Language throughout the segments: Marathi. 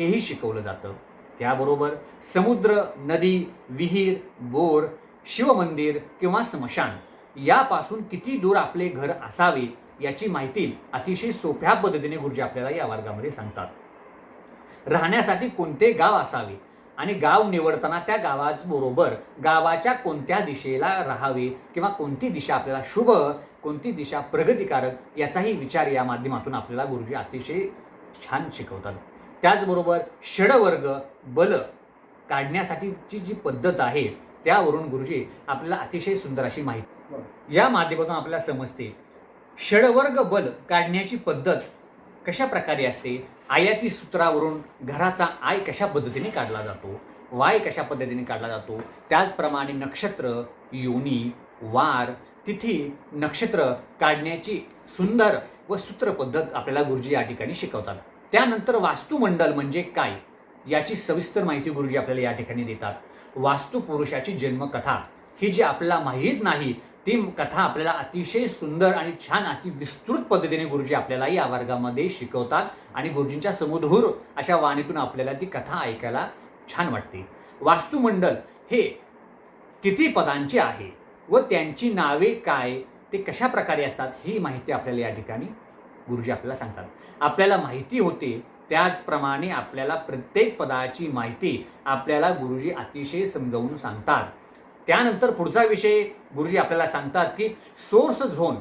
हेही शिकवलं जातं. त्याबरोबर समुद्र नदी विहीर बोर शिवमंदिर किंवा स्मशान यापासून किती दूर आपले घर असावे याची माहिती अतिशय सोप्या पद्धतीने गुरुजी आपल्याला या वर्गामध्ये सांगतात. राहण्यासाठी कोणते गाव असावे आणि गाव निवडताना त्या गावाचबरोबर गावाच्या कोणत्या दिशेला राहावे किंवा कोणती दिशा आपल्याला शुभ कोणती दिशा प्रगतिकारक याचाही विचार या माध्यमातून आपल्याला गुरुजी अतिशय छान शिकवतात. त्याचबरोबर षडवर्ग बल काढण्यासाठीची जी पद्धत आहे त्यावरून गुरुजी आपल्याला अतिशय सुंदर अशी माहिती या माध्यमातून आपल्याला समजते. षडवर्ग बल काढण्याची पद्धत कशा प्रकारे असते? आयाती सूत्रावरून घराचा आय कशा पद्धतीने काढला जातो? वाय कशा पद्धतीने काढला जातो? त्याचप्रमाणे नक्षत्र योनी वार तिथी नक्षत्र काढण्याची सुंदर व सूत्र पद्धत आपल्याला गुरुजी या ठिकाणी शिकवतात. त्यानंतर वास्तुमंडल म्हणजे काय याची सविस्तर माहिती गुरुजी आपल्याला या ठिकाणी देतात. वास्तुपुरुषाची जन्मकथा ही जी आपल्याला माहीत नाही ती कथा आपल्याला अतिशय सुंदर आणि छान अशी विस्तृत पद्धतीने गुरुजी आपल्याला या वर्गामध्ये शिकवतात आणि गुरुजींच्या समुधूर अशा वाणीतून आपल्याला ती कथा ऐकायला छान वाटते. वास्तुमंडल हे किती पदांचे आहे व त्यांची नावे काय ते कशा प्रकारे असतात ही माहिती आपल्याला या ठिकाणी गुरुजी आपल्याला सांगतात. आपल्याला माहिती होते त्याचप्रमाणे आपल्याला प्रत्येक पदाची माहिती आपल्याला गुरुजी अतिशय समजावून सांगतात. त्यानंतर पुढचा विषय गुरुजी आपल्याला सांगतात की सोर्स झोन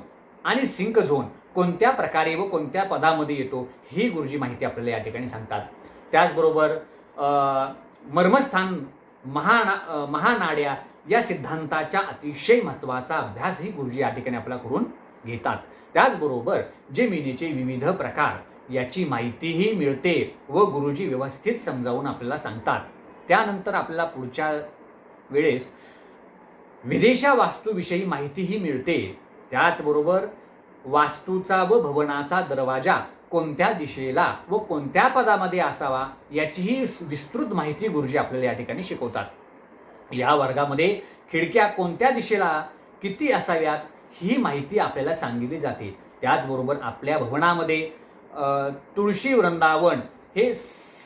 आणि सिंक झोन कोणत्या प्रकारे व कोणत्या पदामध्ये येतो ही गुरुजी माहिती आपल्याला या ठिकाणी सांगतात. त्याचबरोबर मर्मस्थान महाना महानाड्या या सिद्धांताच्या अतिशय महत्त्वाचा अभ्यासही गुरुजी या ठिकाणी आपल्याला करून घेतात. त्याचबरोबर जेमिनीचे विविध प्रकार याची माहितीही मिळते व गुरुजी व्यवस्थित समजावून आपल्याला सांगतात. त्यानंतर आपल्याला पुढच्या वेळेस विदेशा वास्तूविषयी माहितीही मिळते. त्याचबरोबर वास्तूचा व भवनाचा दरवाजा कोणत्या दिशेला व कोणत्या पदामध्ये असावा याचीही विस्तृत माहिती गुरुजी आपल्याला या ठिकाणी शिकवतात. या वर्गामध्ये खिडक्या कोणत्या दिशेला किती असाव्यात ही माहिती आपल्याला सांगितली जाते. त्याचबरोबर आपल्या भवनामध्ये तुळशी वृंदावन हे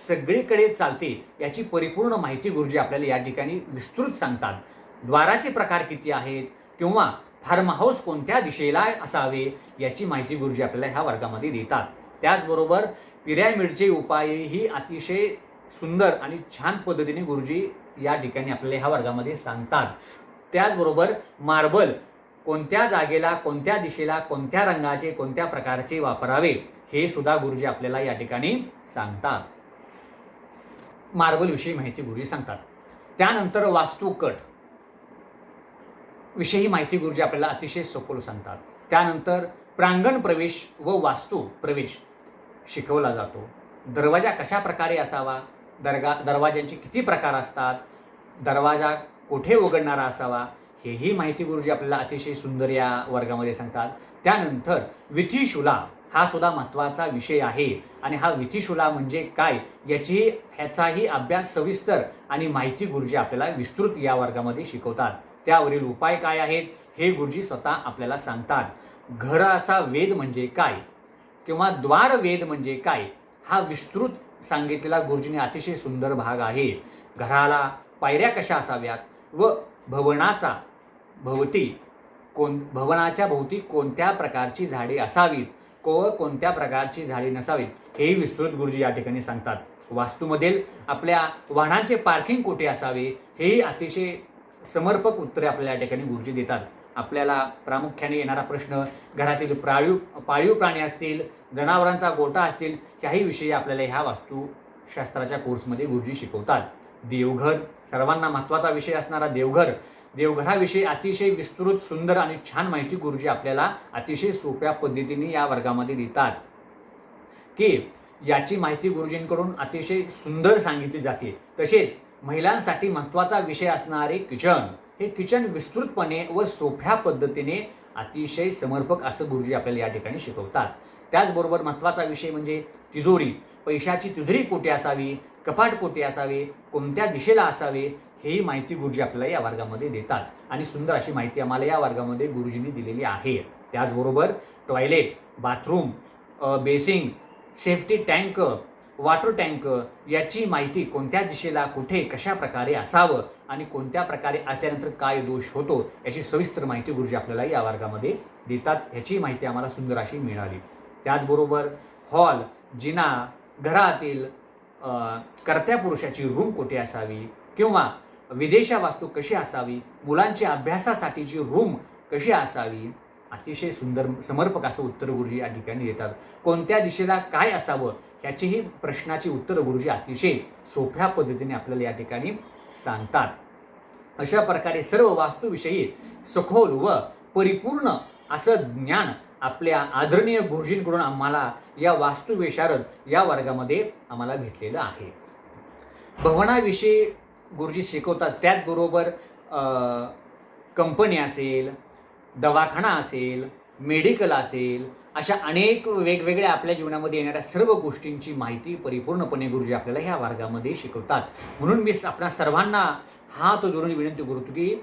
सगळीकडे चालते याची परिपूर्ण माहिती गुरुजी आपल्याला या ठिकाणी विस्तृत सांगतात. द्वाराचे प्रकार किती आहेत किंवा फार्म हाऊस कोणत्या दिशेला असावे याची माहिती गुरुजी आपल्याला ह्या वर्गामध्ये देतात. त्याचबरोबर पिरॅमिडचे उपायही अतिशय सुंदर आणि छान पद्धतीने गुरुजी या ठिकाणी आपल्याला ह्या वर्गामध्ये सांगतात. त्याचबरोबर मार्बल कोणत्या जागेला कोणत्या दिशेला कोणत्या रंगाचे कोणत्या प्रकारचे वापरावे हे सुद्धा गुरुजी आपल्याला या ठिकाणी सांगतात. मार्बलविषयी माहिती गुरुजी सांगतात. त्यानंतर वास्तुकट विषयी माहिती गुरुजी आपल्याला अतिशय सखोल सांगतात. त्यानंतर प्रांगण प्रवेश व वास्तू प्रवेश शिकवला जातो. दरवाजा कशा प्रकारे असावा? दरगा दरवाज्यांचे किती प्रकार असतात? दरवाजा कुठे उघडणारा असावा? हेही माहिती गुरुजी आपल्याला अतिशय सुंदर या वर्गामध्ये सांगतात. त्यानंतर विथिशुला हा सुद्धा महत्त्वाचा विषय आहे. आणि हा विथिशुला म्हणजे काय? याची ह्याचाही अभ्यास सविस्तर आणि माहिती गुरुजी आपल्याला विस्तृत या वर्गामध्ये शिकवतात. त्यावरील उपाय काय आहेत? हे गुरुजी स्वतः आपल्याला सांगतात. घराचा वेद म्हणजे काय? किंवा द्वार वेद म्हणजे काय? हा विस्तृत सांगितलेला गुरुजीने अतिशय सुंदर भाग आहे. घराला पायऱ्या कशा असाव्यात? व भवनाचा भोवती कोण भवनाच्या भोवती कोणत्या प्रकारची झाडे असावीत? को कोणत्या प्रकारची झाडे नसावीत? हेही विस्तृत गुरुजी या ठिकाणी सांगतात. वास्तूमधील आपल्या वाहनांचे पार्किंग कुठे असावे? हेही अतिशय समर्पक उत्तरे आपल्याला या ठिकाणी गुरुजी देतात. आपल्याला प्रामुख्याने येणारा प्रश्न घरातील प्राळीव पाळीव प्राणी असतील जनावरांचा गोटा असतील ह्याही विषयी आपल्याला ह्या वास्तुशास्त्राच्या कोर्समध्ये गुरुजी शिकवतात. देवघर सर्वांना महत्त्वाचा विषय असणारा देवघर देवघराविषयी अतिशय विस्तृत सुंदर आणि छान माहिती गुरुजी आपल्याला अतिशय सोप्या पद्धतीने या वर्गामध्ये देतात. की याची माहिती गुरुजींकडून अतिशय सुंदर सांगितली जाते. तसेच महिलांसाठी महत्त्वाचा विषय असणारे किचन हे किचन विस्तृतपणे व सोप्या पद्धतीने अतिशय समर्पक असं गुरुजी आपल्याला या ठिकाणी शिकवतात. त्याचबरोबर महत्त्वाचा विषय म्हणजे तिजोरी. पैशाची तुझरी कुठे असावी कपाट कुठे असावे कोणत्या दिशेला असावे हेही माहिती गुरुजी आपल्याला या वर्गामध्ये देतात. आणि सुंदर अशी माहिती आम्हाला या वर्गामध्ये गुरुजींनी दिलेली आहे. त्याचबरोबर toilet bathroom basin safety tank water tank याची माहिती कोणत्या दिशेला कुठे कशा प्रकारे असावं आणि कोणत्या प्रकारे असल्यानंतर काय दोष होतो याची सविस्तर माहिती गुरुजी आपल्याला या वर्गामध्ये देतात. ह्याची माहिती आम्हाला सुंदर अशी मिळाली. त्याचबरोबर हॉल जिना घरातील कर्त्या पुरुषाची रूम कुठे असावी किंवा विदेशा वास्तू कशी असावी मुलांच्या अभ्यासासाठीची रूम कशी असावी अतिशय सुंदर समर्पक असं उत्तर गुरुजी या ठिकाणी देतात. कोणत्या दिशेला काय असावं याचीही प्रश्नाची उत्तर गुरुजी अतिशय सोप्या पद्धतीने आपल्याला या ठिकाणी सांगतात. अशा प्रकारे सर्व वास्तूविषयी सखोल व परिपूर्ण असं ज्ञान आपल्या आदरणीय गुरुजींकडून आम्हाला या वास्तुविशारद या वर्गामध्ये आम्हाला भेटलेलं आहे. भवनाविषयी गुरुजी शिकवतात त्याचबरोबर कंपनी असेल दवाखाना असेल मेडिकल असेल अशा अनेक वेगवेगळ्या आपल्या जीवनामध्ये येणाऱ्या सर्व गोष्टींची माहिती परिपूर्णपणे गुरुजी आपल्याला ह्या वर्गामध्ये शिकवतात. म्हणून मी आपल्या सर्वांना हात जोडून विनंती करतो की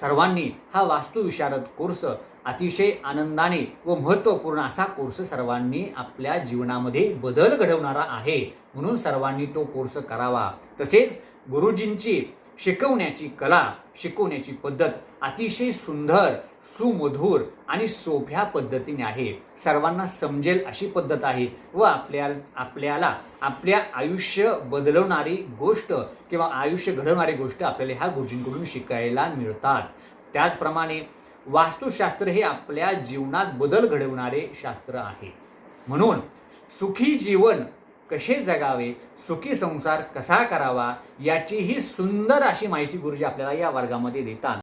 सर्वांनी हा वास्तुविशारद कोर्स अतिशय आनंदाने व महत्त्वपूर्ण असा कोर्स सर्वांनी आपल्या जीवनामध्ये बदल घडवणारा आहे. म्हणून सर्वांनी तो कोर्स करावा. तसेच गुरुजींची शिकवण्याची कला शिकवण्याची पद्धत अतिशय सुंदर सुमधुर आणि सोप्या पद्धतीने आहे. सर्वांना समजेल अशी पद्धत आहे व आपल्या आपल्याला आपल्या आयुष्य बदलवणारी गोष्ट किंवा आयुष्य घडवणारी गोष्ट आपल्याला ह्या गुरुजींकडून शिकायला मिळतात. त्याचप्रमाणे वास्तुशास्त्र हे आपल्या जीवनात बदल घडवणारे शास्त्र आहे. म्हणून सुखी जीवन कसे जगावे सुखी संसार कसा करावा याचीही सुंदर अशी माहिती गुरुजी आपल्याला या वर्गामध्ये देतात.